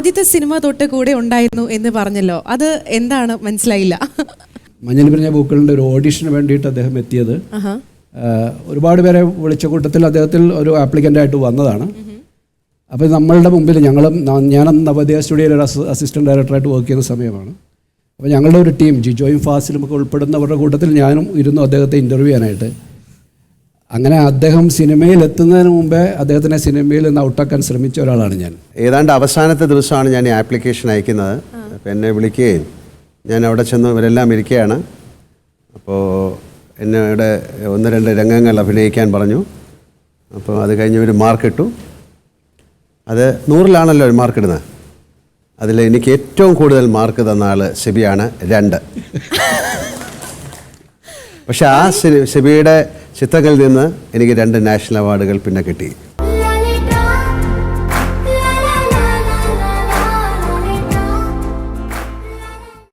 ആദ്യത്തെ സിനിമ തൊട്ട് കൂടെ ഉണ്ടായിരുന്നു എന്ന് പറഞ്ഞല്ലോ. അത് എന്താണ്? മനസ്സിലായില്ല. മഞ്ഞൾ പിരിഞ്ഞ പൂക്കളുടെ ഒരു ഓഡിഷന് വേണ്ടിയിട്ട് അദ്ദേഹം എത്തിയത്. ഒരുപാട് പേരെ വിളിച്ച കൂട്ടത്തിൽ അദ്ദേഹത്തിൽ ഒരു ആപ്ലിക്കന്റായിട്ട് വന്നതാണ്. അപ്പോൾ നമ്മളുടെ മുമ്പിൽ ഞങ്ങളും ഞാനും നവോദയ സ്റ്റുഡിയോയിൽ ഒരു അസി- അസിസ്റ്റന്റ് ഡയറക്ടറായിട്ട് വർക്ക് ചെയ്യുന്ന സമയമാണ്. അപ്പോൾ ഞങ്ങളുടെ ഒരു ടീം ജിജോയും ഫാസിലും ഒക്കെ ഉൾപ്പെടുന്നവരുടെ കൂട്ടത്തിൽ ഞാനും ഇരുന്നു അദ്ദേഹത്തെ ഇന്റർവ്യൂ ചെയ്യാനായിട്ട്. അങ്ങനെ അദ്ദേഹം സിനിമയിൽ എത്തുന്നതിന് മുമ്പേ അദ്ദേഹത്തിനെ സിനിമയിൽ നിന്ന് ഔട്ടാക്കാൻ ശ്രമിച്ച ഒരാളാണ് ഞാൻ. ഏതാണ്ട് അവസാനത്തെ ദിവസമാണ് ഞാൻ ഈ ആപ്ലിക്കേഷൻ അയക്കുന്നത്. അപ്പോൾ എന്നെ വിളിക്കുകയും ഞാൻ അവിടെ ചെന്ന് ഇവരെല്ലാം ഇരിക്കുകയാണ്. അപ്പോൾ എന്നോട് ഒന്ന് രണ്ട് രംഗങ്ങൾ അഭിനയിക്കാൻ പറഞ്ഞു. അപ്പോൾ അത് കഴിഞ്ഞ് ഒരു മാർക്ക് ഇട്ടു. അത് നൂറിലാണല്ലോ ഒരു മാർക്ക് ഇടുന്നത്. അതിൽ എനിക്ക് ഏറ്റവും കൂടുതൽ മാർക്ക് തന്ന ആൾ സെബിയാണ് രണ്ട്. പക്ഷെ ആ സെബിയുടെ ചിത്രങ്ങളിൽ നിന്ന് എനിക്ക് രണ്ട് നാഷണൽ അവാർഡുകൾ പിന്നെ കിട്ടി.